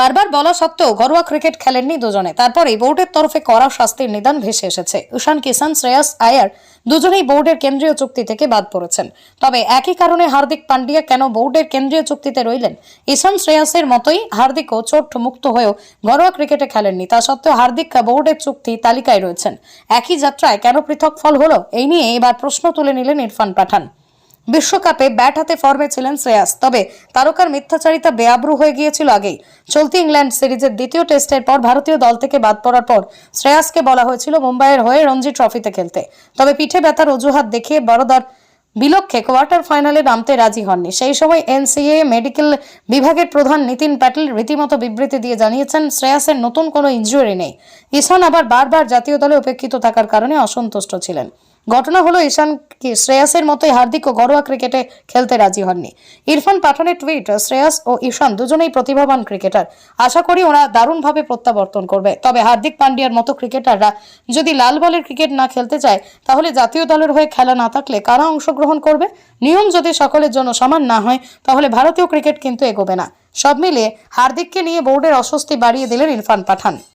বারবার বলা সত্ত্বেও ঘরোয়া ক্রিকেট খেলেননি দুজনে। তারপরে বোর্ডের তরফে কড়া শাস্তির নিদান ভেসে এসেছে। ঈশান কিষান, শ্রেয়াস আয়ার দুজনেই বোর্ডের কেন্দ্রীয় চুক্তি থেকে বাদ পড়েছেন। তবে একই কারণে হার্দিক পান্ডিয়া কেন বোর্ডের কেন্দ্রীয় চুক্তিতে রইলেন? ঈশান শ্রেয়াসের মতোই হার্দিকও চোট মুক্ত হয়েও ঘরোয়া ক্রিকেটে খেলেননি। তা সত্ত্বেও হার্দিক বোর্ডের চুক্তি তালিকায় রয়েছেন। একই যাত্রায় কেন পৃথক ফল হলো? এই নিয়ে এবার প্রশ্ন তুলে নিলেন ইরফান পাঠান। বিশ্বকাপে ব্যাট হাতে ফর্মে ছিলেন শ্রেয়াস, তবে তারকার মিথ্যাচারিতা বেআব্রু হয়ে গিয়েছিল আগেই। চলতি ইংল্যান্ড সিরিজের দ্বিতীয় টেস্টের পর ভারতীয় দল থেকে বাদ পড়ার পর শ্রেয়াসকে বলা হয়েছিল মুম্বাইয়ের হয়ে রঞ্জি ট্রফিতে খেলতে। তবে পিঠে ব্যথার অজুহাত দেখিয়ে বড়দার বিলক্ষে কোয়ার্টার ফাইনালে নামতে রাজি হননি। সেই সময় এনসিএ, মেডিকেল বিভাগের প্রধান নীতিন প্যাটেল রীতিমতো বিবৃতি দিয়ে জানিয়েছেন, শ্রেয়াসের নতুন কোনো ইনজুরি নেই। ঈশান আবার বারবার জাতীয় দলে উপেক্ষিত থাকার কারণে অসন্তুষ্ট ছিলেন। ঘটনা হলো ঈশান শ্রেয়াসের মতোই হার্দিকও ঘরোয়া ক্রিকেটে খেলতে রাজি হননি। ইরফান পাঠানের টুইট, শ্রেয়াস ও ঈশান দুজনেই প্রতিভাবান ক্রিকেটার। আশা করি ওরা দারুণভাবে প্রত্যাবর্তন করবে। তবে হার্দিক পান্ডিয়ার মতো ক্রিকেটাররা যদি লাল বলের ক্রিকেট না খেলতে চায়, তাহলে জাতীয় দলের হয়ে খেলা না থাকলে কারা অংশগ্রহণ করবে? নিয়ম যদি সকলের জন্য সমান না হয়, তাহলে ভারতীয় ক্রিকেট কিন্তু এগোবে না। সব মিলিয়ে হার্দিককে নিয়ে বোর্ডের অস্বস্তি বাড়িয়ে দিলেন ইরফান পাঠান।